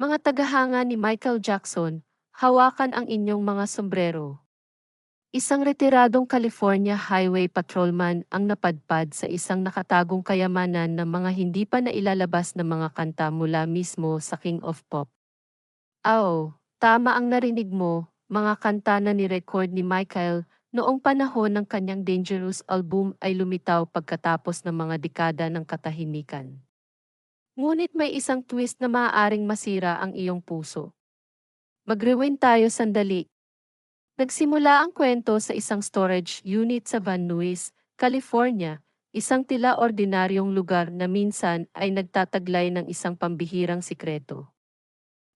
Mga tagahanga ni Michael Jackson, hawakan ang inyong mga sombrero. Isang retiradong California Highway Patrolman ang napadpad sa isang nakatagong kayamanan ng mga hindi pa nailalabas na mga kanta mula mismo sa King of Pop. Oo, tama ang narinig mo, mga kanta na ni-record ni Michael noong panahon ng kanyang Dangerous album ay lumitaw pagkatapos ng mga dekada ng katahimikan. Ngunit may isang twist na maaaring masira ang iyong puso. Mag-rewind tayo sandali. Nagsimula ang kwento sa isang storage unit sa Van Nuys, California, isang tila ordinaryong lugar na minsan ay nagtataglay ng isang pambihirang sikreto.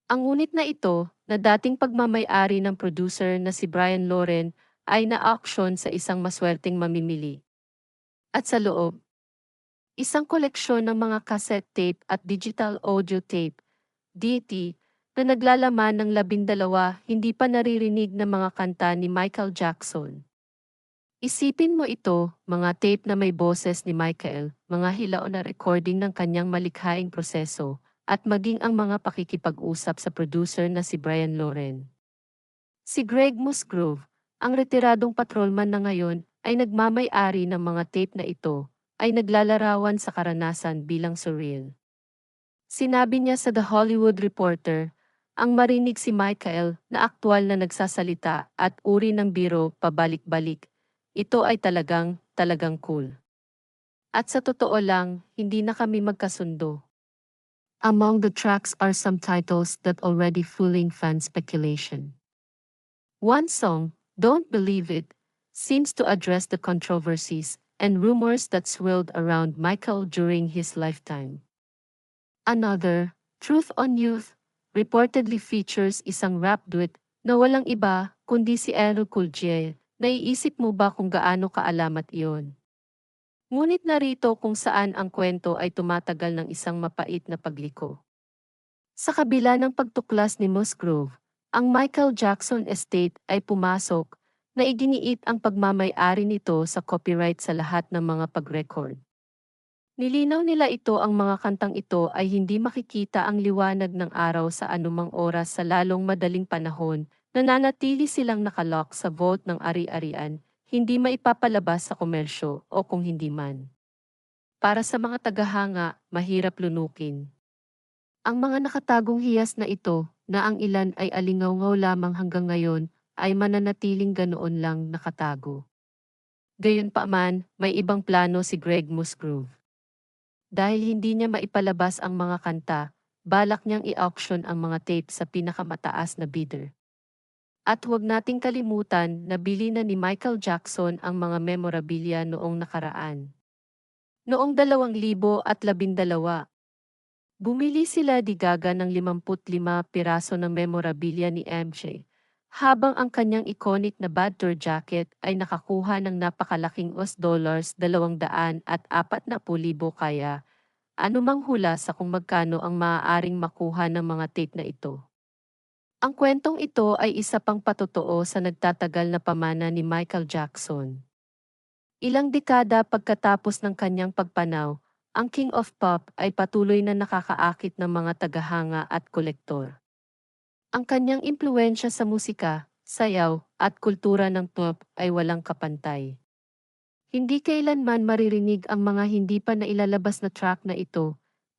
Ang unit na ito, na dating pagmamayari ng producer na si Brian Loren, ay na-auction sa isang maswerteng mamimili. At sa loob, isang koleksyon ng mga cassette tape at digital audio tape, DT, na naglalaman ng labindalawa hindi pa naririnig na mga kanta ni Michael Jackson. Isipin mo ito, mga tape na may boses ni Michael, mga hilaw na recording ng kanyang malikhaing proseso, at maging ang mga pakikipag-usap sa producer na si Brian Loren. Si Greg Musgrove, ang retiradong patrolman na ngayon, ay nagmamay-ari ng mga tape na ito, ay naglalarawan sa karanasan bilang surreal. Sinabi niya sa The Hollywood Reporter, ang marinig si Michael na aktwal na nagsasalita at uri ng biro pabalik-balik, ito ay talagang, talagang cool. At sa totoo lang, hindi na kami magkasundo. Among the tracks are some titles that already fooling fan speculation. One song, Don't Believe It, seems to address the controversies and rumors that swirled around Michael during his lifetime. Another, Truth on Youth, reportedly features isang rap duet na walang iba kundi si Ero Kulje. Naiisip mo ba kung gaano kaalamat iyon? Ngunit narito kung saan ang kwento ay tumatagal ng isang mapait na pagliko. Sa kabila ng pagtuklas ni Musgrove, ang Michael Jackson Estate ay pumasok na iginiit ang pagmamay-ari nito sa copyright sa lahat ng mga pag-record. Nilinaw nila ito ang mga kantang ito ay hindi makikita ang liwanag ng araw sa anumang oras sa lalong madaling panahon, nananatili silang nakalock sa vault ng ari-arian, hindi maipapalabas sa komersyo o kung hindi man. Para sa mga tagahanga, mahirap lunukin. Ang mga nakatagong hiyas na ito, na ang ilan ay alingaw lamang hanggang ngayon, ay mananatiling ganoon lang nakatago. Gayunpaman, may ibang plano si Greg Musgrove. Dahil hindi niya maipalabas ang mga kanta, balak niyang i-auction ang mga tape sa pinakamataas na bidder. At huwag nating kalimutan na bili na ni Michael Jackson ang mga memorabilia noong nakaraan. Noong 2012, bumili sila di Gaga ng 55 piraso ng memorabilia ni MJ, habang ang kanyang iconic na bad tour jacket ay nakakuha ng napakalaking US dollars 200 at 40,000 kaya anumang hula sa kung magkano ang maaaring makuha ng mga tape na ito. Ang kwentong ito ay isa pang patotoo sa nagtatagal na pamana ni Michael Jackson. Ilang dekada pagkatapos ng kanyang pagpanaw, ang King of Pop ay patuloy na nakakaakit ng mga tagahanga at kolektor. Ang kanyang impluensya sa musika, sayaw, at kultura ng pop ay walang kapantay. Hindi kailanman maririnig ang mga hindi pa nailalabas na track na ito,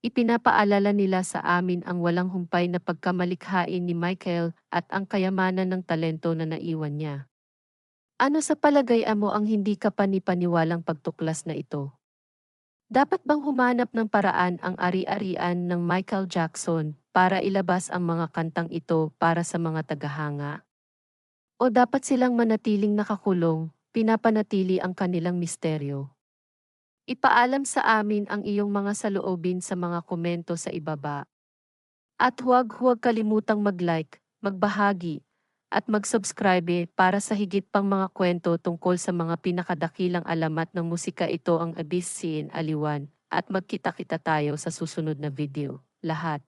Ipinapaalala nila sa amin ang walang humpay na pagkamalikhain ni Michael at ang kayamanan ng talento na naiwan niya. Ano sa palagay mo ang hindi ka panipaniwalang pagtuklas na ito? Dapat bang humanap ng paraan ang ari-arian ng Michael Jackson para ilabas ang mga kantang ito para sa mga tagahanga? O dapat silang manatiling nakakulong, pinapanatili ang kanilang misteryo? Ipaalam sa amin ang iyong mga saloobin sa mga komento sa ibaba. At huwag huwag kalimutang mag-like, magbahagi, at mag-subscribe para sa higit pang mga kwento tungkol sa mga pinakadakilang alamat ng musika ito ang Abyss Scene Aliwan at magkita-kita tayo sa susunod na video. Lahat.